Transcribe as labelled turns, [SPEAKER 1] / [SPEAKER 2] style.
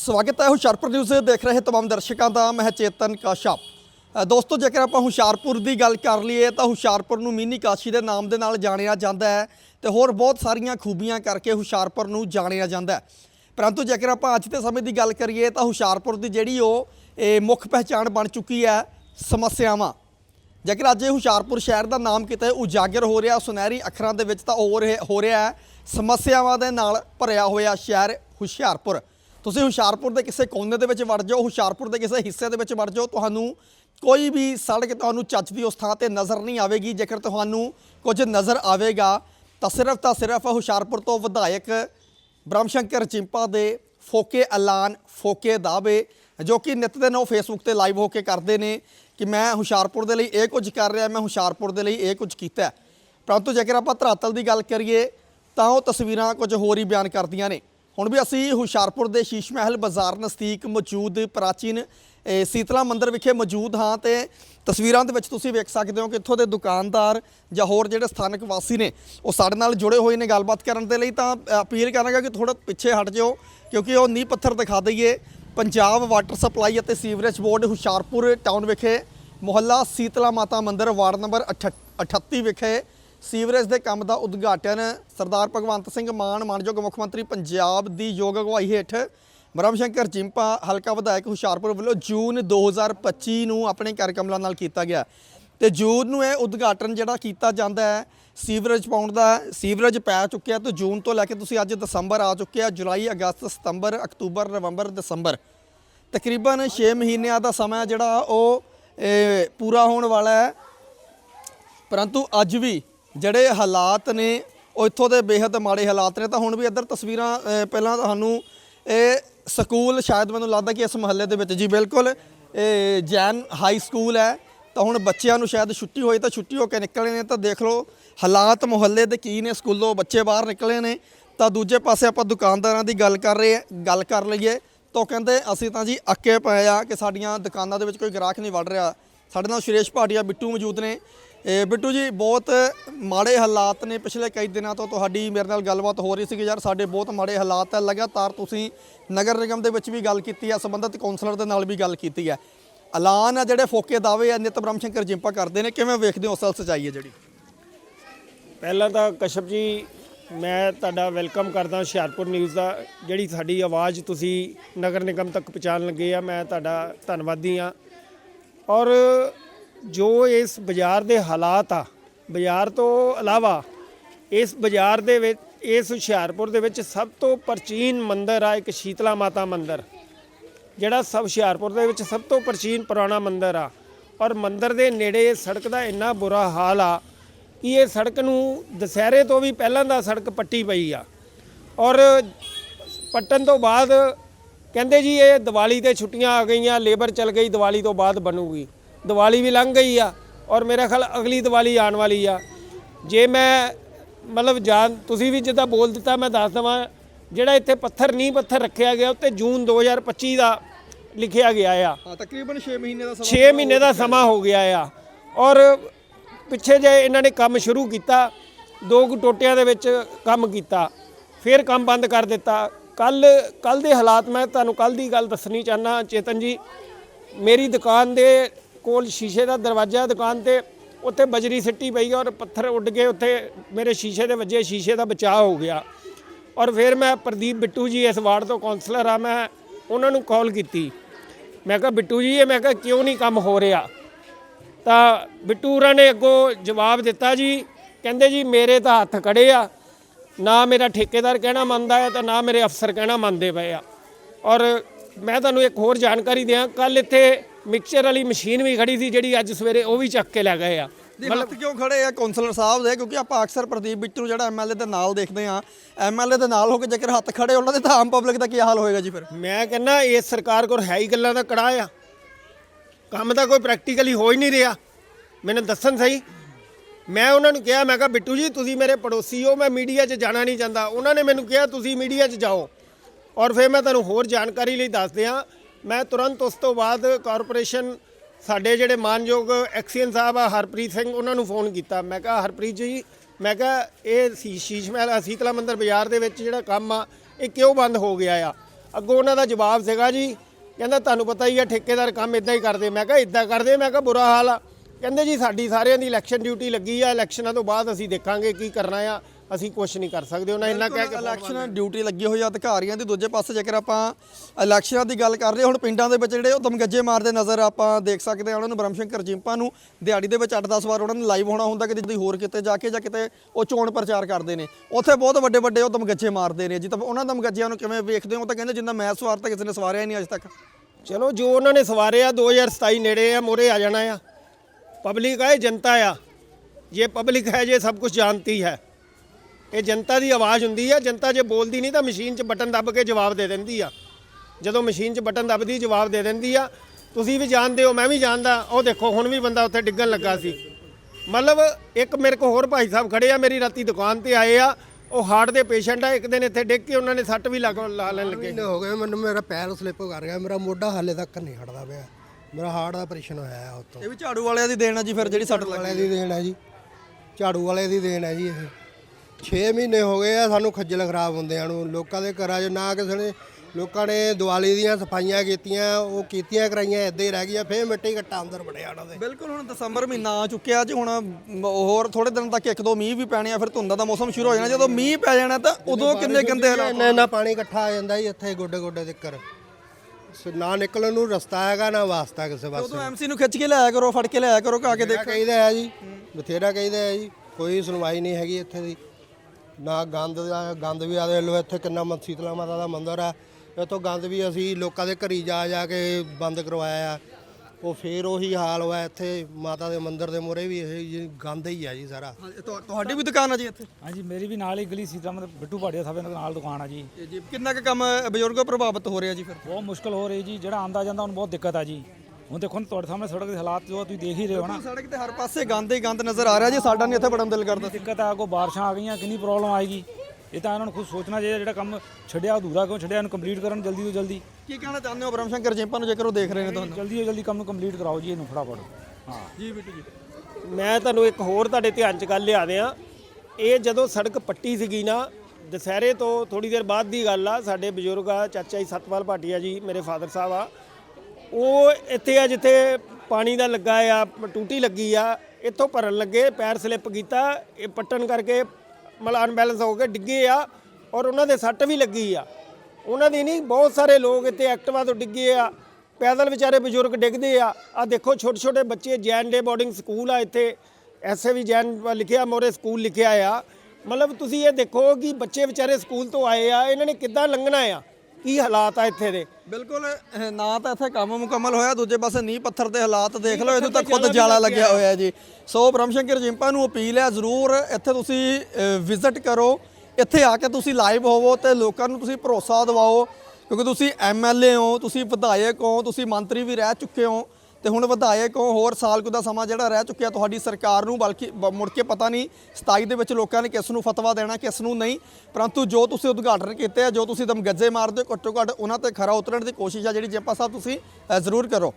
[SPEAKER 1] ਸਵਾਗਤ ਹੈ ਹੁਸ਼ਿਆਰਪੁਰ ਨਿਊਜ਼, ਦੇਖ ਰਹੇ ਤਮਾਮ ਦਰਸ਼ਕਾਂ ਦਾ, ਮੈਂ ਚੇਤਨ ਕਾਸ਼ਾ। ਦੋਸਤੋ, ਜੇਕਰ ਆਪਾਂ ਹੁਸ਼ਿਆਰਪੁਰ ਦੀ ਗੱਲ ਕਰ ਲਈਏ, ਤਾਂ ਹੁਸ਼ਿਆਰਪੁਰ ਨੂੰ ਮਿੰਨੀ ਕਾਸ਼ੀ ਦੇ ਨਾਮ ਦੇ ਨਾਲ ਜਾਣਿਆ ਜਾਂਦਾ ਹੈ ਤੇ ਹੋਰ ਬਹੁਤ ਸਾਰੀਆਂ ਖੂਬੀਆਂ ਕਰਕੇ ਹੁਸ਼ਿਆਰਪੁਰ ਨੂੰ ਜਾਣਿਆ ਜਾਂਦਾ ਹੈ। ਪਰੰਤੂ, ਜੇਕਰ ਆਪਾਂ ਅੱਜ ਦੇ ਸਮੇਂ ਦੀ ਗੱਲ ਕਰੀਏ, ਤਾਂ ਹੁਸ਼ਿਆਰਪੁਰ ਦੀ ਜਿਹੜੀ ਉਹ, ਇਹ ਮੁੱਖ ਪਹਿਚਾਣ ਬਣ ਚੁੱਕੀ ਹੈ, ਸਮੱਸਿਆਵਾਂ। ਜੇਕਰ ਅੱਜ ਇਹ ਹੁਸ਼ਿਆਰਪੁਰ ਸ਼ਹਿਰ ਦਾ ਨਾਮ ਕਿਤੇ ਉਜਾਗਰ ਹੋ ਰਿਹਾ, ਸੁਨਹਿਰੀ ਅੱਖਰਾਂ ਦੇ ਵਿੱਚ ਤਾਂ ਹੋ ਰਿਹਾ ਹੋ ਰਿਹਾ ਸਮੱਸਿਆਵਾਂ ਦੇ ਨਾਲ ਭਰਿਆ ਹੋਇਆ ਸ਼ਹਿਰ ਹੁਸ਼ਿਆਰਪੁਰ। ਤੁਸੀਂ ਹੁਸ਼ਿਆਰਪੁਰ ਦੇ ਕਿਸੇ ਕੋਨੇ ਦੇ ਵਿੱਚ ਵੜ ਜਾਓ, ਹੁਸ਼ਿਆਰਪੁਰ ਦੇ ਕਿਸੇ ਹਿੱਸੇ ਦੇ ਵਿੱਚ ਵੜ ਜਾਓ, ਤੁਹਾਨੂੰ ਕੋਈ ਵੀ ਸੜਕ ਤੁਹਾਨੂੰ ਚੱਜ ਦੀ ਉਸ ਥਾਂ ਤੇ ਨਜ਼ਰ ਨਹੀਂ ਆਵੇਗੀ। ਜੇਕਰ ਤੁਹਾਨੂੰ ਕੁਝ ਨਜ਼ਰ ਆਵੇਗਾ, ਤਾਂ ਸਿਰਫ ਤਾਂ ਸਿਰਫ ਹੁਸ਼ਿਆਰਪੁਰ ਤੋਂ ਵਿਧਾਇਕ ਬ੍ਰਹਮ ਸ਼ੰਕਰ ਚਿੰਪਾ ਦੇ ਫੋਕੇ ਐਲਾਨ ਫੋਕੇ ਦਾਅਵੇ, ਜੋ ਕਿ ਨਿਤ ਦਿਨ ਉਹ ਫੇਸਬੁੱਕ ਤੇ ਲਾਈਵ ਹੋ ਕੇ ਕਰਦੇ ਨੇ ਕਿ ਮੈਂ ਹੁਸ਼ਿਆਰਪੁਰ ਦੇ ਲਈ ਇਹ ਕੁਝ ਕਰ ਰਿਹਾ, ਮੈਂ ਹੁਸ਼ਿਆਰਪੁਰ ਦੇ ਲਈ ਇਹ ਕੁਝ ਕੀਤਾ। ਪਰੰਤੂ ਜੇਕਰ ਆਪਾਂ ਧਰਾਤਲ ਦੀ ਗੱਲ ਕਰੀਏ, ਤਾਂ ਉਹ ਤਸਵੀਰਾਂ ਕੁਝ ਹੋਰ ਹੀ ਬਿਆਨ ਕਰਦੀਆਂ ਨੇ। ਹੁਣ ਵੀ ਅਸੀਂ ਹੁਸ਼ਿਆਰਪੁਰ ਦੇ ਸ਼ੀਸ਼ ਮਹਿਲ ਬਾਜ਼ਾਰ ਨਜ਼ਦੀਕ ਮੌਜੂਦ ਪ੍ਰਾਚੀਨ ਸੀਤਲਾ ਮੰਦਿਰ ਵਿਖੇ ਮੌਜੂਦ ਹਾਂ ਤੇ ਤਸਵੀਰਾਂ ਦੇ ਵਿੱਚ ਤੁਸੀਂ ਵੇਖ ਸਕਦੇ ਹੋ ਕਿ ਇੱਥੋਂ ਦੇ ਦੁਕਾਨਦਾਰ ਜਾਂ ਹੋਰ ਜਿਹੜੇ ਸਥਾਨਕ ਵਾਸੀ ਨੇ, ਉਹ ਸਾਡੇ ਨਾਲ ਜੁੜੇ ਹੋਏ ਨੇ ਗੱਲਬਾਤ ਕਰਨ ਦੇ ਲਈ ਤਾਂ ਅਪੀਲ ਕਰਾਂਗਾ ਕਿ ਥੋੜਾ ਪਿੱਛੇ ਹਟ ਜਾਓ, ਕਿਉਂਕਿ ਉਹ ਨੀਂਹ ਪੱਥਰ ਦਿਖਾ ਦਈਏ। ਪੰਜਾਬ ਵਾਟਰ ਸਪਲਾਈ ਅਤੇ ਸੀਵਰੇਜ ਬੋਰਡ ਹੁਸ਼ਿਆਰਪੁਰ ਟਾਊਨ ਵਿਖੇ ਮੁਹੱਲਾ ਸੀਤਲਾ ਮਾਤਾ ਮੰਦਿਰ ਵਾਰਡ ਨੰਬਰ 38 ਵਿਖੇ ਸੀਵਰੇਜ ਦੇ ਕੰਮ ਦਾ ਉਦਘਾਟਨ ਸਰਦਾਰ ਭਗਵੰਤ ਸਿੰਘ ਮਾਨ ਮਾਨਯੋਗ ਮੁੱਖ ਮੰਤਰੀ ਪੰਜਾਬ ਦੀ ਯੋਗ ਅਗਵਾਈ ਹੇਠ ਬ੍ਰਹਮ ਸ਼ੰਕਰ ਚਿੰਪਾ, ਹਲਕਾ ਵਿਧਾਇਕ ਹੁਸ਼ਿਆਰਪੁਰ ਵੱਲੋਂ ਜੂਨ 2025 ਨੂੰ ਆਪਣੇ ਕਾਰਜਕਮਲਾਂ ਨਾਲ ਕੀਤਾ ਗਿਆ। ਤੇ ਜੂਨ ਨੂੰ ਇਹ ਉਦਘਾਟਨ ਜਿਹੜਾ ਕੀਤਾ ਜਾਂਦਾ ਹੈ, ਸੀਵਰੇਜ ਪਾਉਣ ਦਾ, ਸੀਵਰੇਜ ਪੈ ਚੁੱਕਿਆ ਤੇ ਜੂਨ ਤੋਂ ਲੈ ਕੇ ਤੁਸੀਂ ਅੱਜ ਦਸੰਬਰ ਆ ਚੁੱਕਿਆ ਜੁਲਾਈ, ਅਗਸਤ, ਸਤੰਬਰ, ਅਕਤੂਬਰ, ਨਵੰਬਰ, ਦਸੰਬਰ। ਤਕਰੀਬਨ 6 ਮਹੀਨਿਆਂ ਦਾ ਸਮਾਂ ਜਿਹੜਾ ਉਹ ਪੂਰਾ ਹੋਣ ਵਾਲਾ ਹੈ। ਪਰੰਤੂ ਅੱਜ ਵੀ ਜਿਹੜੇ ਹਾਲਾਤ ਨੇ, ਉਹ ਇੱਥੋਂ ਦੇ ਬੇहद ਮਾੜੇ ਹਾਲਾਤ ਨੇ। ਤਾਂ ਹੁਣ ਵੀ ਇੱਧਰ ਤਸਵੀਰਾਂ ਪਹਿਲਾਂ ਤੁਹਾਨੂੰ ਇਹ ਸਕੂਲ ਸ਼ਾਇਦ ਮੈਨੂੰ ਲੱਗਦਾ ਕਿ ਇਸ ਮਹੱਲੇ ਦੇ ਵਿੱਚ ਜੀ, ਬਿਲਕੁਲ। ਇਹ ਜੈਨ ਹਾਈ ਸਕੂਲ ਹੈ। ਤਾਂ ਹੁਣ ਬੱਚਿਆਂ ਨੂੰ ਸ਼ਾਇਦ ਛੁੱਟੀ ਹੋਈ, ਤਾਂ ਛੁੱਟੀ ਹੋ ਕੇ ਨਿਕਲੇ ਨੇ। ਤਾਂ ਦੇਖ ਲਓ, ਹਾਲਾਤ ਮੁਹੱਲੇ ਦੇ ਕੀ ਨੇ, ਸਕੂਲੋਂ ਬੱਚੇ ਬਾਹਰ ਨਿਕਲੇ ਨੇ। ਤਾਂ ਦੂਜੇ ਪਾਸੇ ਆਪਾਂ ਦੁਕਾਨਦਾਰਾਂ ਦੀ ਗੱਲ ਕਰ ਰਹੇ, ਗੱਲ ਕਰ ਲਈਏ, ਤਾਂ ਉਹ ਕਹਿੰਦੇ, ਅਸੀਂ ਤਾਂ ਜੀ ਅੱਕੇ ਪਏ ਆ ਕਿ ਸਾਡੀਆਂ ਦੁਕਾਨਾਂ ਦੇ ਵਿੱਚ ਕੋਈ ਗ੍ਰਾਹਕ ਨਹੀਂ ਵੜ ਰਿਹਾ। ਸਾਡੇ ਨਾਲ ਸੁਰੇਸ਼ ਭਾਟੀਆ, ਬਿੱਟੂ ਮੌਜੂਦ ਨੇ। ਇਹ ਬਿੱਟੂ ਜੀ, ਬਹੁਤ ਮਾੜੇ ਹਾਲਾਤ ਨੇ ਪਿਛਲੇ ਕਈ ਦਿਨਾਂ ਤੋਂ। ਤੁਹਾਡੀ ਮੇਰੇ ਨਾਲ ਗੱਲਬਾਤ ਹੋ ਰਹੀ ਸੀ ਕਿ ਯਾਰ, ਸਾਡੇ ਬਹੁਤ ਮਾੜੇ ਹਾਲਾਤ ਹੈ ਲਗਾਤਾਰ ਤੁਸੀਂ ਨਗਰ ਨਿਗਮ ਦੇ ਵਿੱਚ ਵੀ ਗੱਲ ਕੀਤੀ ਹੈ ਸੰਬੰਧਿਤ ਕੌਂਸਲਰ ਦੇ ਨਾਲ ਵੀ ਗੱਲ ਕੀਤੀ ਹੈ ਐਲਾਨ ਆ ਜਿਹੜੇ ਫੋਕੇ ਦਾਅਵੇ ਆ, ਨਿਤ ਬ੍ਰਹਮ ਸ਼ੰਕਰ ਜਿੰਪਾ ਕਰਦੇ ਨੇ। ਕਿਵੇਂ ਵੇਖਦੇ ਹੋ ਅਸਲ ਸਚਾਈ ਹੈ ਜਿਹੜੀ?
[SPEAKER 2] ਪਹਿਲਾਂ ਤਾਂ ਕਸ਼ਪ ਜੀ, ਮੈਂ ਤੁਹਾਡਾ ਵੈਲਕਮ ਕਰਦਾ ਹੁਸ਼ਿਆਰਪੁਰ ਨਿਊਜ਼ ਦਾ। ਜਿਹੜੀ ਸਾਡੀ ਆਵਾਜ਼ ਤੁਸੀਂ ਨਗਰ ਨਿਗਮ ਤੱਕ ਪਹੁੰਚਾਉਣ ਲੱਗੇ ਆ, ਮੈਂ ਤੁਹਾਡਾ ਧੰਨਵਾਦੀ ਆ ਔਰ ਜੋ ਇਸ ਬਾਜ਼ਾਰ ਦੇ ਹਾਲਾਤ ਆ, ਬਾਜ਼ਾਰ ਤੋਂ ਇਲਾਵਾ ਇਸ ਬਾਜ਼ਾਰ ਦੇ ਵਿੱਚ, ਇਸ ਹੁਸ਼ਿਆਰਪੁਰ ਦੇ ਵਿੱਚ ਸਭ ਤੋਂ ਪ੍ਰਾਚੀਨ ਮੰਦਿਰ ਆ, ਇੱਕ ਸ਼ੀਤਲਾ ਮਾਤਾ ਮੰਦਿਰ। ਜਿਹੜਾ ਸਭ ਹੁਸ਼ਿਆਰਪੁਰ ਦੇ ਵਿੱਚ ਸਭ ਤੋਂ ਪ੍ਰਾਚੀਨ ਪੁਰਾਣਾ ਮੰਦਿਰ ਆ। ਔਰ ਮੰਦਿਰ ਦੇ ਨੇੜੇ ਸੜਕ ਦਾ ਇੰਨਾ ਬੁਰਾ ਹਾਲ ਆ ਕਿ ਇਹ ਸੜਕ ਨੂੰ ਦੁਸਹਿਰੇ ਤੋਂ ਵੀ ਪਹਿਲਾਂ ਦਾ ਸੜਕ ਪੱਟੀ ਪਈ ਆ। ਔਰ ਪੱਟਣ ਤੋਂ ਬਾਅਦ ਕਹਿੰਦੇ ਜੀ ਇਹ ਦੀਵਾਲੀ ਤੇ ਛੁੱਟੀਆਂ ਆ ਗਈਆਂ, ਲੇਬਰ ਚੱਲ ਗਈ, ਦੀਵਾਲੀ ਤੋਂ ਬਾਅਦ ਬਣੂਗੀ। ਦੀਵਾਲੀ ਵੀ ਲੰਘ ਗਈ ਆ ਔਰ ਮੇਰਾ ਖਿਆਲ ਅਗਲੀ ਦੀਵਾਲੀ ਆਉਣ ਵਾਲੀ ਆ। ਜੇ ਮੈਂ ਮਤਲਬ ਜਾਨ ਤੁਸੀਂ ਵੀ ਜਿੱਦਾਂ ਬੋਲ ਦਿੱਤਾ ਮੈਂ ਦੱਸ ਦਵਾਂ ਜਿਹੜਾ ਇੱਥੇ ਪੱਥਰ ਨਹੀਂ ਪੱਥਰ ਰੱਖਿਆ ਗਿਆ ਉੱਤੇ ਜੂਨ 2025 ਦਾ ਲਿਖਿਆ ਗਿਆ ਆ।
[SPEAKER 1] ਹਾਂ ਤਕਰੀਬਨ 6 ਮਹੀਨੇ ਦਾ
[SPEAKER 2] 6 ਮਹੀਨੇ ਦਾ ਸਮਾਂ ਹੋ ਗਿਆ ਆ। ਔਰ ਪਿੱਛੇ ਜੇ ਇਹਨਾਂ ਨੇ ਕੰਮ ਸ਼ੁਰੂ ਕੀਤਾ ਦੋ ਕੁ ਟੋਟਿਆਂ ਦੇ ਵਿੱਚ ਕੰਮ ਕੀਤਾ ਫਿਰ ਕੰਮ ਬੰਦ ਕਰ ਦਿੱਤਾ। ਕੱਲ ਕੱਲ ਦੇ ਹਾਲਾਤ ਮੈਂ ਤੁਹਾਨੂੰ ਕੱਲ ਦੀ ਗੱਲ ਦੱਸਣੀ ਚਾਹਨਾ ਚੇਤਨ ਜੀ ਮੇਰੀ ਦੁਕਾਨ ਦੇ ਕੋਲ ਸ਼ੀਸ਼ੇ ਦਾ ਦਰਵਾਜ਼ਾ ਦੁਕਾਨ ਤੇ, ਉੱਥੇ ਬਜਰੀ ਸਿੱਟੀ ਪਈ ਔਰ ਪੱਥਰ ਉੱਡ ਕੇ ਉੱਥੇ ਮੇਰੇ ਸ਼ੀਸ਼ੇ ਦੇ ਵੱਜੇ, ਸ਼ੀਸ਼ੇ ਦਾ ਬਚਾਅ ਹੋ ਗਿਆ। ਔਰ ਫਿਰ ਮੈਂ ਪ੍ਰਦੀਪ ਬਿੱਟੂ ਜੀ ਇਸ ਵਾਰਡ ਤੋਂ ਕਾਉਂਸਲਰ ਆ ਮੈਂ ਉਹਨਾਂ ਨੂੰ ਕਾਲ ਕੀਤੀ। ਮੈਂ ਕਿਹਾ, ਬਿੱਟੂ ਜੀ, ਇਹ ਮੈਂ ਕਿਹਾ, ਕਿਉਂ ਨਹੀਂ ਕੰਮ ਹੋ ਰਿਹਾ? ਤਾਂ ਬਿੱਟੂ ਹੋਰਾਂ ਨੇ ਅੱਗੋਂ ਜਵਾਬ ਦਿੱਤਾ ਜੀ, ਕਹਿੰਦੇ ਜੀ, ਮੇਰੇ ਤਾਂ ਹੱਥ ਖੜੇ ਆ, ਨਾ ਮੇਰਾ ਠੇਕੇਦਾਰ ਕਹਿਣਾ ਮੰਨਦਾ ਹੈ ਤਾਂ ਨਾ ਮੇਰੇ ਅਫਸਰ ਕਹਿਣਾ ਮੰਨਦੇ ਪਏ ਆ। ਔਰ ਮੈਂ ਤੁਹਾਨੂੰ ਇੱਕ ਹੋਰ ਜਾਣਕਾਰੀ ਦਿਆਂ ਕੱਲ ਇੱਥੇ ਮਿਕਸਚਰ ਵਾਲੀ ਮਸ਼ੀਨ ਵੀ ਖੜੀ ਸੀ ਜਿਹੜੀ ਅੱਜ ਸਵੇਰੇ ਉਹ ਵੀ ਚੱਕ ਕੇ ਲੈ ਗਏ ਆ।
[SPEAKER 1] ਹੱਥ ਕਿਉਂ ਖੜੇ ਆ? ਕੌਂਸਲਰ ਸਾਹਿਬ ਦੇ ਕਿਉਂਕਿ ਆਪਾਂ ਅਕਸਰ ਪ੍ਰਦੀਪ ਬਿੱਟੂ ਜਿਹੜਾ ਐਮਐਲਏ ਦੇ ਨਾਲ ਦੇਖਦੇ ਆ ਐਮਐਲਏ ਦੇ ਨਾਲ ਹੋ ਕੇ ਜੇਕਰ ਹੱਥ ਖੜੇ ਉਹਨਾਂ ਦੇ ਤਾਂ ਆਮ ਪਬਲਿਕ ਦਾ ਕੀ ਹਾਲ ਹੋਏਗਾ ਜੀ ਫਿਰ?
[SPEAKER 2] ਮੈਂ ਕਹਿੰਦਾ ਇਹ ਸਰਕਾਰ ਕੋਲ ਹੈ ਹੀ ਗੱਲਾਂ ਦਾ ਕੜਾ ਆ। ਕੰਮ ਤਾਂ ਕੋਈ ਪ੍ਰੈਕਟੀਕਲੀ ਹੋ ਹੀ ਨਹੀਂ ਰਿਹਾ। ਮੈਨੂੰ ਦੱਸਣ ਸਹੀ? ਮੈਂ ਉਹਨਾਂ ਨੂੰ ਕਿਹਾ ਮੈਂ ਕਿਹਾ ਬਿੱਟੂ ਜੀ ਤੁਸੀਂ ਮੇਰੇ ਪੜੋਸੀ ਹੋ ਮੈਂ ਮੀਡੀਆ 'ਚ ਜਾਣਾ ਨਹੀਂ ਚਾਹੁੰਦਾ। ਉਹਨਾਂ ਨੇ ਮੈਨੂੰ ਕਿਹਾ ਤੁਸੀਂ ਮੀਡੀਆ 'ਚ ਜਾਓ। ਔਰ ਫਿਰ ਮੈਂ ਤੁਹਾਨੂੰ ਹੋਰ ਜਾਣਕਾਰੀ ਲਈ ਦੱਸ ਦਿਆਂ ਮੈਂ ਤੁਰੰਤ ਉਸ ਤੋਂ ਬਾਅਦ ਕਾਰਪੋਰੇਸ਼ਨ ਸਾਡੇ ਜਿਹੜੇ ਮਾਨਯੋਗ ਐਕਸੀਅਨ ਸਾਹਿਬ ਆ, ਹਰਪ੍ਰੀਤ ਸਿੰਘ, ਉਹਨਾਂ ਨੂੰ ਫੋਨ ਕੀਤਾ। ਮੈਂ ਕਿਹਾ, ਹਰਪ੍ਰੀਤ ਜੀ, ਮੈਂ ਕਿਹਾ, ਇਹ ਸੀ- ਸ਼ੀਸ਼ ਮਹਿਲ ਸੀਤਲਾ ਮੰਦਰ ਬਾਜ਼ਾਰ ਦੇ ਵਿੱਚ ਜਿਹੜਾ ਕੰਮ ਆ, ਇਹ ਕਿਉਂ ਬੰਦ ਹੋ ਗਿਆ ਆ? ਅੱਗੋਂ ਉਹਨਾਂ ਦਾ ਜਵਾਬ ਸੀਗਾ ਜੀ, ਕਹਿੰਦਾ, ਤੁਹਾਨੂੰ ਪਤਾ ਹੀ ਆ, ਠੇਕੇਦਾਰ ਕੰਮ ਇਦਾਂ ਹੀ ਕਰਦੇ। ਮੈਂ ਕਿਹਾ ਇਦਾਂ ਕਰਦੇ? ਮੈਂ ਕਿਹਾ, ਬੁਰਾ ਹਾਲ ਆ। ਕਹਿੰਦੇ, ਜੀ, ਸਾਡੀ ਸਾਰਿਆਂ ਦੀ ਇਲੈਕਸ਼ਨ ਡਿਊਟੀ ਲੱਗੀ ਆ ਇਲੈਕਸ਼ਨਾਂ ਤੋਂ ਬਾਅਦ ਅਸੀਂ ਦੇਖਾਂਗੇ ਕੀ ਕਰਨਾ ਆ। ਅਸੀਂ ਕੁਝ ਨਹੀਂ ਕਰ ਸਕਦੇ ਉਹਨਾਂ ਇੰਨਾ ਕਹਿ ਕੇ
[SPEAKER 1] ਇਲੈਕਸ਼ਨ ਡਿਊਟੀ ਲੱਗੀ ਹੋਈ ਆ ਅਧਿਕਾਰੀਆਂ ਦੀ ਦੂਜੇ ਪਾਸੇ ਜੇਕਰ ਆਪਾਂ ਇਲੈਕਸ਼ਨਾਂ ਦੀ ਗੱਲ ਕਰ ਰਹੇ ਹੁਣ ਪਿੰਡਾਂ ਦੇ ਵਿੱਚ ਜਿਹੜੇ ਉਹ ਦਮਗੱਜੇ ਮਾਰਦੇ ਨਜ਼ਰ ਆਪਾਂ ਦੇਖ ਸਕਦੇ ਹਾਂ ਉਹਨਾਂ ਨੂੰ ਬ੍ਰਹਮਸ਼ੰਕਰ ਜਿੰਪਾ ਨੂੰ ਦਿਹਾੜੀ ਦੇ ਵਿੱਚ 8-10 ਵਾਰ ਉਹਨਾਂ ਨੂੰ ਲਾਈਵ ਹੋਣਾ ਹੁੰਦਾ ਕਿਤੇ ਜਿੱਦੀ ਹੋਰ ਕਿਤੇ ਜਾ ਕੇ ਜਾਂ ਕਿਤੇ ਉਹ ਚੋਣ ਪ੍ਰਚਾਰ ਕਰਦੇ ਨੇ। ਉੱਥੇ ਬਹੁਤ ਵੱਡੇ ਵੱਡੇ ਉਹ ਦਮਗੱਜੇ ਮਾਰਦੇ ਨੇ ਜੀ ਤਾਂ ਉਹਨਾਂ ਦਮਗੱਜਿਆਂ ਨੂੰ ਕਿਵੇਂ ਵੇਖਦੇ ਹੋ ਉਹ ਤਾਂ ਕਹਿੰਦੇ ਜਿੰਨਾ ਮੈਂ ਸਵਾਰ ਤਾਂ ਕਿਸੇ ਨੇ ਸਵਾਰਿਆ ਹੀ ਨਹੀਂ ਅੱਜ ਤੱਕ।
[SPEAKER 2] ਚਲੋ ਜੋ ਉਹਨਾਂ ਨੇ ਸਵਾਰਿਆ 2027 ਨੇੜੇ ਆ ਮੋਰੇ ਆ ਜਾਣਾ ਆ। ਪਬਲਿਕ ਹੈ ਜਨਤਾ ਆ। ਇਹ ਪਬਲਿਕ ਹੈ ਜੇ ਸਭ ਕੁਝ ਜਾਣਤੀ ਹੈ। ਇਹ ਜਨਤਾ ਦੀ ਆਵਾਜ਼ ਹੁੰਦੀ ਆ ਜਨਤਾ ਜੇ ਬੋਲਦੀ ਨਹੀਂ ਤਾਂ ਮਸ਼ੀਨ 'ਚ ਬਟਨ ਦੱਬ ਕੇ ਜਵਾਬ ਦੇ ਦਿੰਦੀ ਆ। ਜਦੋਂ ਮਸ਼ੀਨ 'ਚ ਬਟਨ ਦੱਬਦੀ ਜਵਾਬ ਦੇ ਦਿੰਦੀ ਆ। ਤੁਸੀਂ ਵੀ ਜਾਣਦੇ ਹੋ ਮੈਂ ਵੀ ਜਾਣਦਾ ਉਹ ਦੇਖੋ ਹੁਣ ਵੀ ਬੰਦਾ ਉੱਥੇ ਡਿੱਗਣ ਲੱਗਾ ਸੀ। ਮਤਲਬ ਇੱਕ ਮੇਰੇ ਕੋਲ ਹੋਰ ਭਾਈ ਸਾਹਿਬ ਖੜੇ ਆ ਮੇਰੀ ਰਾਤੀ ਦੁਕਾਨ ਤੇ ਆਏ ਆ। ਉਹ ਹਾਰਟ ਦੇ ਪੇਸ਼ੈਂਟ ਆ ਇੱਕ ਦਿਨ ਇੱਥੇ ਡਿੱਗ ਕੇ ਉਹਨਾਂ ਨੇ ਸੱਟ ਵੀ ਲਾ ਲੈਣ ਲੱਗੇ।
[SPEAKER 3] ਹੋ ਗਏ ਮੈਨੂੰ ਮੇਰਾ ਪੈਰ ਸਲਿੱਪ ਕਰ ਗਿਆ ਮੇਰਾ ਮੋਢਾ ਹਾਲੇ ਤੱਕ ਨਹੀਂ ਹਟਦਾ ਪਿਆ। ਮੇਰਾ ਹਾਰਟ ਦਾ ਆਪਰੇਸ਼ਨ ਹੋਇਆ ਹੈ ਉਤੋਂ
[SPEAKER 1] ਇਹ ਵੀ ਝਾੜੂ ਵਾਲਿਆਂ ਦੀ ਦੇਣ ਆ ਜੀ ਫਿਰ ਜਿਹੜੀ ਸੱਟ ਲੱਗੀ
[SPEAKER 3] ਵਾਲੇ ਦੀ ਦੇਣ ਹੈ ਜੀ। ਝਾੜੂ ਵਾਲੇ ਦੀ ਦੇਣ ਹੈ ਜੀ ਇਹ। 6 ਮਹੀਨੇ ਹੋ ਗਏ ਆ ਸਾਨੂੰ ਖੱਜਲ ਖਰਾਬ ਹੁੰਦਿਆਂ ਨੂੰ। ਲੋਕਾਂ ਦੇ ਘਰਾਂ 'ਚ ਨਾ ਕਿਸੇ ਨੇ ਲੋਕਾਂ ਨੇ ਦੀਵਾਲੀ ਦੀਆਂ ਸਫਾਈਆਂ ਕੀਤੀਆਂ ਉਹ ਕੀਤੀਆਂ ਕਰਾਈਆਂ ਇੱਦਾਂ ਹੀ ਰਹਿ ਗਈਆਂ ਫੇਰ ਮਿੱਟੀ ਘੱਟਾ ਅੰਦਰ ਵੜਿਆ ਉਹਨਾਂ ਦੇ।
[SPEAKER 1] ਬਿਲਕੁਲ ਹੁਣ ਦਸੰਬਰ ਮਹੀਨਾ ਆ ਚੁੱਕਿਆ ਜੀ ਹੁਣ ਹੋਰ ਥੋੜੇ ਦਿਨ ਤੱਕ ਇੱਕ ਦੋ ਮੀਂਹ ਵੀ ਪੈਣੇ ਆ ਫਿਰ ਧੁੰਦਾਂ ਦਾ ਮੌਸਮ ਸ਼ੁਰੂ ਹੋ ਜਾਣਾ। ਜਦੋਂ ਮੀਂਹ ਪੈ ਜਾਣਾ ਤਾਂ ਉਦੋਂ ਕਿੰਨੇ ਗੰਦੇ ਹਾਲਾਤ
[SPEAKER 3] ਇੰਨਾ ਇੰਨਾ ਪਾਣੀ ਇਕੱਠਾ ਆ ਜਾਂਦਾ ਜੀ ਇੱਥੇ ਗੋਡੇ ਗੋਡੇ ਤੱਕਰ ਨਾ ਨਿਕਲਣ ਨੂੰ ਰਸਤਾ ਹੈਗਾ ਨਾ ਵਾਸਤਾ ਕਿਸੇ ਪਾਸੇ।
[SPEAKER 1] ਉਦੋਂ ਐਮਸੀ ਨੂੰ ਖਿੱਚ ਕੇ ਲਿਆਇਆ ਕਰੋ ਫੜ ਕੇ ਲਿਆਇਆ ਕਰੋ ਕਾ ਕੇ ਦੇਖ।
[SPEAKER 3] ਕਹੀਦਾ ਹੈ ਜੀ ਬਥੇਰਾ ਕਹੀਦਾ ਹੈ ਜੀ ਕੋਈ ਸੁਣਵਾਈ ਨਹੀਂ ਹੈਗੀ ਇੱਥੇ ਦੀ। ਨਾ ਗੰਦ ਦਾ ਗੰਦ ਵੀ ਆਦੇ ਲੋ ਇੱਥੇ ਕਿੰਨਾ ਮ- ਸੀਤਲਾ ਮਾਤਾ ਦਾ ਮੰਦਿਰ ਆ। ਇੱਥੋਂ ਗੰਦ ਵੀ ਅਸੀਂ ਲੋਕਾਂ ਦੇ ਘਰੀ ਜਾ ਜਾ ਕੇ ਬੰਦ ਕਰਵਾਇਆ ਆ। ਉਹ ਫੇਰ ਉਹੀ ਹਾਲ ਹੋਇਆ ਇੱਥੇ ਮਾਤਾ ਦੇ ਮੰਦਿਰ ਦੇ ਮੂਹਰੇ ਵੀ ਇਹ ਜੀ ਗੰਦ ਹੀ ਆ ਜੀ ਸਾਰਾ।
[SPEAKER 1] ਤੁਹਾ- ਤੁਹਾਡੀ ਵੀ ਦੁਕਾਨ ਆ ਜੀ ਇੱਥੇ?
[SPEAKER 4] ਹਾਂਜੀ ਮੇਰੀ ਵੀ ਨਾਲ ਹੀ ਗਲੀ ਸੀਤਾ ਮਤਲਬ ਬਿੱਟੂ ਭਾੜੀਆ ਸਾਹਿਬ ਦੇ ਨਾਲ ਦੁਕਾਨ ਆ ਜੀ।
[SPEAKER 1] ਜੀ ਕਿੰਨਾ ਕੁ ਕੰਮ ਬਜ਼ੁਰਗੋ ਪ੍ਰਭਾਵਿਤ ਹੋ ਰਿਹਾ ਜੀ ਫਿਰ?
[SPEAKER 4] ਬਹੁਤ ਮੁਸ਼ਕਲ ਹੋ ਰਹੀ ਜੀ ਜਿਹੜਾ ਆਂਦਾ ਜਾਂਦਾ ਉਹਨੂੰ ਬਹੁਤ ਦਿੱਕਤ ਆ ਜੀ। ਹੁਣ ਦੇਖੋ ਨਾ ਤੁਹਾਡੇ ਸਾਹਮਣੇ ਸੜਕ ਦੇ ਹਾਲਾਤ ਜੋ ਤੁਸੀਂ ਦੇਖ ਹੀ ਰਹੇ ਹੋ ਨਾ।
[SPEAKER 1] ਸੜਕ ਤੇ ਹਰ ਪਾਸੇ ਗੰਦ ਹੀ ਗੰਦ ਨਜ਼ਰ ਆ ਰਿਹਾ ਜੀ ਸਾਡਾ ਨਹੀਂ ਇੱਥੇ ਬੜਨ ਦਿਲ ਕਰਦਾ
[SPEAKER 4] ਦਿੱਕਤ ਆ ਕੋ ਬਾਰਿਸ਼ਾਂ ਆ ਗਈਆਂ ਕਿੰਨੀ ਪ੍ਰੋਬਲਮ ਆਏਗੀ? ਇਹ ਤਾਂ ਇਹਨਾਂ ਨੂੰ ਖੁਦ ਸੋਚਣਾ ਚਾਹੀਦਾ ਜਿਹੜਾ ਕੰਮ ਛੱਡਿਆ ਅਧੂਰਾ ਕਿਉਂ ਛੱਡਿਆ ਇਹਨੂੰ ਕੰਪਲੀਟ ਕਰਨ ਜਲਦੀ ਤੋਂ ਜਲਦੀ।
[SPEAKER 1] ਕੀ ਕਹਿਣਾ ਚਾਹੁੰਦੇ ਹੋ ਬ੍ਰਹਮਸ਼ੰਕਰ ਜੇਪਾਂ ਨੂੰ ਜੇਕਰ ਉਹ ਦੇਖ ਰਹੇ ਨੇ ਤੁਹਾਨੂੰ।
[SPEAKER 4] ਜਲਦੀ ਤੋਂ ਜਲਦੀ ਕੰਮ ਨੂੰ ਕੰਪਲੀਟ ਕਰਾਓ ਜੀ ਇਹਨੂੰ ਫਟਾਫਟ। ਹਾਂ।
[SPEAKER 1] ਜੀ ਬਿੱਟੂ ਜੀ।
[SPEAKER 2] ਮੈਂ ਤੁਹਾਨੂੰ ਇੱਕ ਹੋਰ ਤੁਹਾਡੇ ਧਿਆਨ 'ਚ ਗੱਲ ਲਿਆ ਦਿਆਂ ਇਹ ਜਦੋਂ ਸੜਕ ਪੱਟੀ ਸੀਗੀ ਨਾ ਦੁਸਹਿਰੇ ਤੋਂ ਥੋੜੀ ਦੇਰ ਬਾਅਦ ਦੀ ਗੱਲ ਆ ਸਾਡੇ ਬਜ਼ੁਰਗ ਆ ਚਾਚਾ ਜੀ ਸਤਪਾਲ ਭਾਟੀਆ ਜੀ ਮੇਰੇ ਫਾਦਰ ਸਾਹਿਬ ਆ। ਉਹ ਇੱਥੇ ਆ ਜਿੱਥੇ ਪਾਣੀ ਦਾ ਲੱਗਾ ਆ, ਟੂਟੀ ਲੱਗੀ ਆ, ਇੱਥੋਂ ਭਰਨ ਲੱਗੇ, ਪੈਰ ਸਲਿੱਪ ਕੀਤਾ, ਇਹ ਪੱਟਣ ਕਰਕੇ ਮਤਲਬ ਅਨਬੈਲੈਂਸ ਹੋ ਕੇ ਡਿੱਗੇ ਆ ਔਰ ਉਹਨਾਂ ਦੇ ਸੱਟ ਵੀ ਲੱਗੀ ਆ। ਉਹਨਾਂ ਦੀ ਨਹੀਂ, ਬਹੁਤ ਸਾਰੇ ਲੋਕ ਇੱਥੇ ਐਕਟਿਵਾ ਤੋਂ ਡਿੱਗੇ ਆ, ਪੈਦਲ ਵਿਚਾਰੇ ਬਜ਼ੁਰਗ ਡਿੱਗਦੇ ਆ। ਆ ਦੇਖੋ ਛੋਟੇ ਛੋਟੇ ਬੱਚੇ, ਜੈਨ ਡੇ ਬੋਰਡਿੰਗ ਸਕੂਲ ਆ ਇੱਥੇ, ਐਸੇ ਵੀ ਜੈਨ ਲਿਖਿਆ, ਮੋਰੇ ਸਕੂਲ ਲਿਖਿਆ ਆ। ਮਤਲਬ ਤੁਸੀਂ ਇਹ ਦੇਖੋ ਕਿ ਬੱਚੇ ਵਿਚਾਰੇ ਸਕੂਲ ਤੋਂ ਆਏ ਆ, ਇਹਨਾਂ ਨੇ ਕਿੱਦਾਂ ਲੰਘਣਾ ਆ। ਕੀ ਹਾਲਾਤ ਆ ਇੱਥੇ ਦੇ?
[SPEAKER 1] ਬਿਲਕੁਲ ਨਾ ਤਾਂ ਇੱਥੇ ਕੰਮ ਮੁਕੰਮਲ ਹੋਇਆ ਦੂਜੇ ਪਾਸੇ ਨੀਂਹ ਪੱਥਰ ਦੇ ਹਾਲਾਤ ਦੇਖ ਲਓ ਇਹਨੂੰ ਤਾਂ ਖੁਦ ਜਾਲਾ ਲੱਗਿਆ ਹੋਇਆ ਜੀ। ਸੋ ਬ੍ਰਹਮਸ਼ੰਕਰ ਜਿੰਪਾ ਨੂੰ ਅਪੀਲ ਹੈ ਜ਼ਰੂਰ ਇੱਥੇ ਤੁਸੀਂ ਵਿਜ਼ਿਟ ਕਰੋ ਇੱਥੇ ਆ ਕੇ ਤੁਸੀਂ ਲਾਈਵ ਹੋਵੋ ਤੇ ਲੋਕਾਂ ਨੂੰ ਤੁਸੀਂ ਭਰੋਸਾ ਦਿਵਾਓ ਕਿਉਂਕਿ ਤੁਸੀਂ ਐਮਐਲਏ ਹੋ ਤੁਸੀਂ ਵਿਧਾਇਕ ਹੋ ਤੁਸੀਂ ਮੰਤਰੀ ਵੀ ਰਹਿ ਚੁੱਕੇ ਹੋ। ਤੇ ਹੁਣ ਵਿਧਾਇਕ ਹੋ ਹੋਰ ਸਾਲ ਕੁ ਦਾ ਸਮਾਂ ਜਿਹੜਾ ਰਹਿ ਚੁੱਕਿਆ ਤੁਹਾਡੀ ਸਰਕਾਰ ਨੂੰ, ਬਲਕਿ ਬ- ਮੁੜ ਕੇ ਪਤਾ ਨਹੀਂ 27 ਦੇ ਵਿੱਚ ਲੋਕਾਂ ਨੇ ਕਿਸ ਨੂੰ ਫਤਵਾ ਦੇਣਾ, ਕਿਸ ਨੂੰ ਨਹੀਂ। ਪਰੰਤੂ ਜੋ ਤੁਸੀਂ ਉਦਘਾਟਨ ਕੀਤੇ ਆ, ਜੋ ਤੁਸੀਂ ਦਮ ਗੱਜੇ ਮਾਰਦੇ ਹੋ, ਘੱਟੋ ਘੱਟ ਉਹਨਾਂ ਤੇ ਖਰਾ ਉਤਰਨ ਦੀ ਕੋਸ਼ਿਸ਼ ਆ, ਜਿਹੜੀ ਜੇਪਾ ਸਾਹਿਬ ਤੁਸੀਂ ਜ਼ਰੂਰ ਕਰੋ।